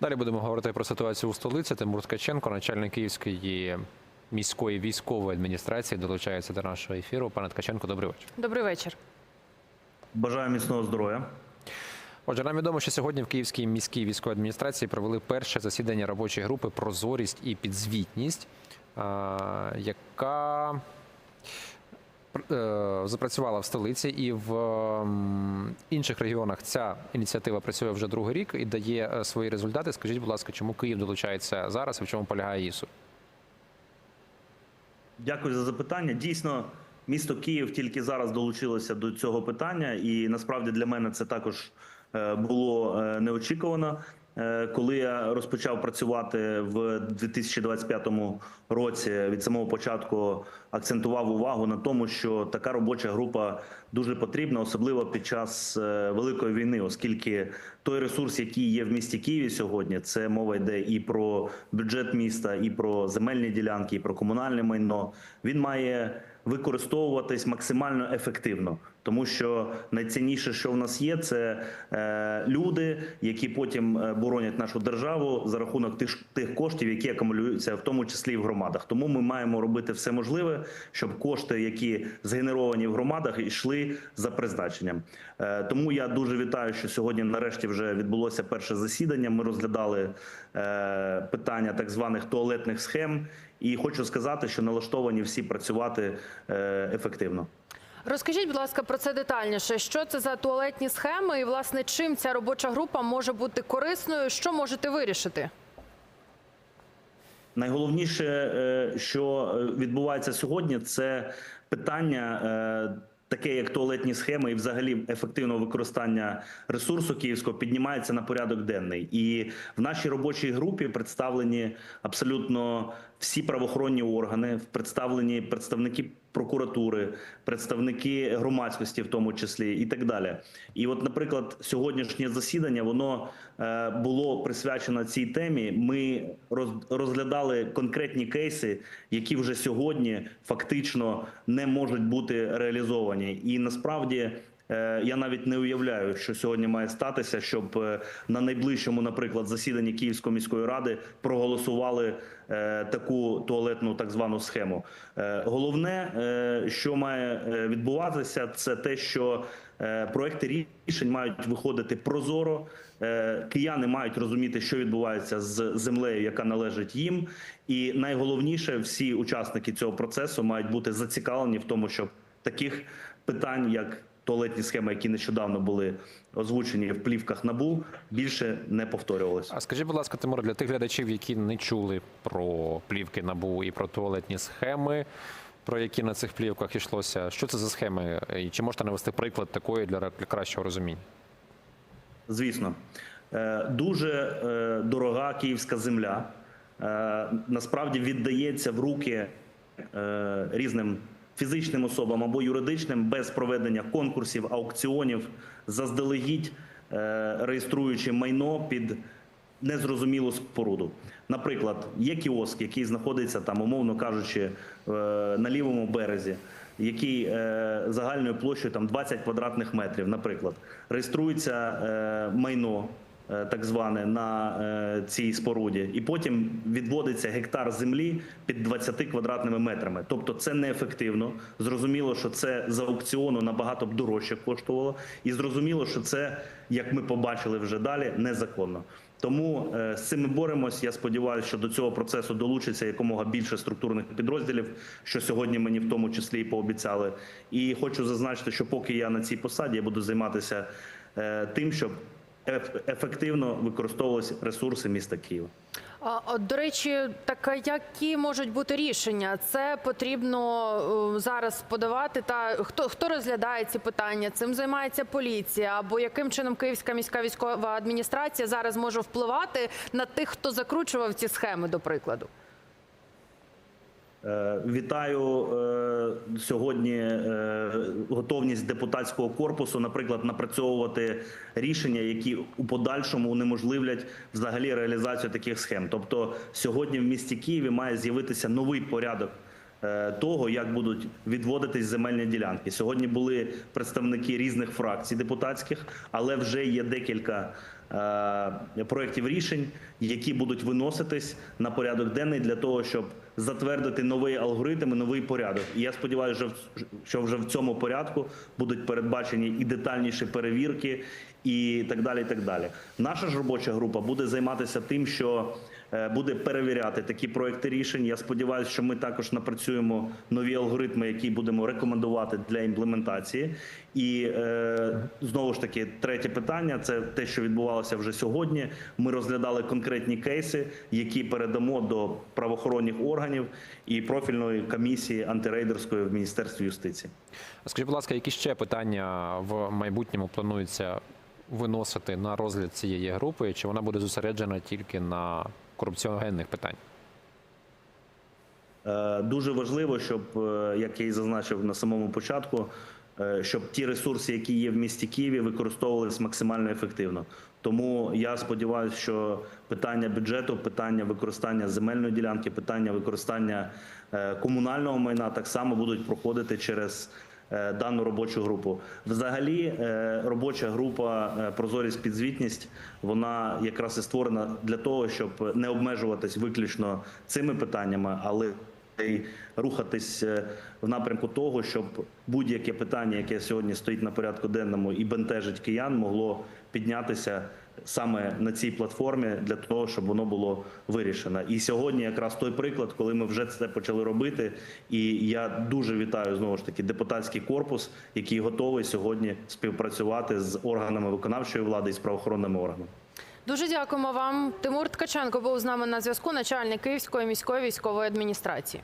Далі будемо говорити про ситуацію у столиці. Тимур Ткаченко, начальник Київської міської військової адміністрації, долучається до нашого ефіру. Пане Ткаченко, добрий вечір. Добрий вечір. Бажаю міцного здоров'я. Отже, нам відомо, що сьогодні в Київській міській військовій адміністрації провели перше засідання робочої групи Прозорість і підзвітність, яка запрацювала в столиці і в інших регіонах ця ініціатива працює вже другий рік і дає е, свої результати. Скажіть, будь ласка, чому Київ долучається зараз і в чому полягає її? Дякую за запитання. Дійсно, місто Київ тільки зараз долучилося до цього питання, і насправді для мене це також е, було е, неочікувано. Е, Коли я розпочав працювати в 2025 році, від самого початку акцентував увагу на тому, що така робоча група дуже потрібна, особливо під час е, великої війни, оскільки той ресурс, який є в місті Києві сьогодні, це мова йде і про бюджет міста, і про земельні ділянки, і про комунальне майно. Він має використовуватись максимально ефективно, тому що найцінніше, що в нас є, це е, люди, які потім е, боронять нашу державу за рахунок тих, тих коштів, які акумулюються, в тому числі і в громадах. Тому ми маємо робити все можливе, щоб кошти, які згенеровані в громадах, йшли за призначенням. Е, тому я дуже вітаю, що сьогодні, нарешті, вже відбулося перше засідання. Ми розглядали питання так званих туалетних схем, і хочу сказати, що налаштовані всі працювати ефективно. Розкажіть, будь ласка, про це детальніше. Що це за туалетні схеми, і власне чим ця робоча група може бути корисною? Що можете вирішити? Найголовніше, е, що е, відбувається сьогодні, це питання. е, Таке як туалетні схеми і взагалі ефективного використання ресурсу київського піднімається на порядок денний. І в нашій робочій групі представлені абсолютно всі правоохоронні органи, представлені представники прокуратури, представники громадськості, в тому числі, і так далі. І, от, наприклад, сьогоднішнє засідання воно е, було присвячено цій темі. Ми роз- розглядали конкретні кейси, які вже сьогодні фактично не можуть бути реалізовані. І насправді. Е, Я навіть не уявляю, що сьогодні має статися, щоб е, на найближчому, наприклад, засіданні Київської міської ради проголосували е, таку туалетну так звану схему. Головне, що має відбуватися, це те, що проекти рішень мають виходити прозоро. Кияни мають розуміти, що відбувається з землею, яка належить їм. І найголовніше, всі учасники цього процесу мають бути зацікавлені в тому, щоб таких питань, як туалетні схеми, які нещодавно були озвучені в плівках набу, більше не повторювалися. А скажіть, будь ласка, Тимур, для тих глядачів, які не чули про плівки набу і про туалетні схеми, про які на цих плівках йшлося, що це за схеми? І чи можете навести приклад такої для, кращого розуміння? Звісно, Е, дуже е, дорога київська земля е, насправді віддається в руки різним фізичним особам або юридичним без проведення конкурсів, аукціонів, заздалегідь е, реєструючи майно під незрозумілу споруду. Наприклад, є кіоск, який знаходиться там, умовно кажучи, е, на лівому березі, який е, загальною площею там 20 квадратних метрів, наприклад, реєструється майно. Е, Так зване на е, цій споруді, і потім відводиться гектар землі під 20 квадратними метрами. Тобто це неефективно. Зрозуміло, що це за аукціону набагато б дорожче коштувало, і зрозуміло, що це, як ми побачили вже далі, незаконно. Тому е, з цим ми боремось. Я сподіваюся, що до цього процесу долучиться якомога більше структурних підрозділів, що сьогодні мені в тому числі і пообіцяли. І хочу зазначити, що поки я на цій посаді, я буду займатися тим, щоб ефективно використовувалися ресурси міста Києва. До речі, так які можуть бути рішення? Це потрібно е, зараз подавати. Та хто хто розглядає ці питання? Цим займається поліція, або яким чином Київська міська військова адміністрація зараз може впливати на тих, хто закручував ці схеми, до прикладу? Е, Вітаю е, сьогодні е, готовність депутатського корпусу, наприклад, напрацьовувати рішення, які у подальшому унеможливлять взагалі реалізацію таких схем. Тобто, сьогодні в місті Києві має з'явитися новий порядок. Е, Того як будуть відводитись земельні ділянки сьогодні були представники різних фракцій депутатських, але вже є декілька е, проєктів рішень, які будуть виноситись на порядок денний для того, щоб затвердити новий алгоритм, і новий порядок. І я сподіваюся, що вже в цьому порядку будуть передбачені і детальніші перевірки, і так далі. І так далі. Наша ж робоча група буде займатися тим, що буде перевіряти такі проекти рішень. Я сподіваюся, що ми також напрацюємо нові алгоритми, які будемо рекомендувати для імплементації. І е, знову ж таки, третє питання це те, що відбувалося вже сьогодні. Ми розглядали конкретні кейси, які передамо до правоохоронних органів і профільної комісії антирейдерської в міністерстві юстиції. Скажіть, будь ласка, які ще питання в майбутньому планується виносити на розгляд цієї групи? Чи вона буде зосереджена тільки на корупціогенних питаннях? Е, Дуже важливо, щоб, е, як я і зазначив на самому початку, е, щоб ті ресурси, які є в місті Києві, використовувалися максимально ефективно. Тому я сподіваюся, що питання бюджету, питання використання земельної ділянки, питання використання комунального майна так само будуть проходити через дану робочу групу. Взагалі, е, робоча група е, прозорість підзвітність вона якраз і створена для того, щоб не обмежуватись виключно цими питаннями, але й рухатись е, в напрямку того, щоб будь-яке питання, яке сьогодні стоїть на порядку денному і бентежить киян, могло піднятися саме на цій платформі для того, щоб воно було вирішено. І сьогодні якраз той приклад, коли ми вже це почали робити. І я дуже вітаю знову ж таки депутатський корпус, який готовий сьогодні співпрацювати з органами виконавчої влади і з правоохоронними органами. Дуже дякуємо вам. Тимур Ткаченко був з нами на зв'язку, начальник Київської міської військової адміністрації.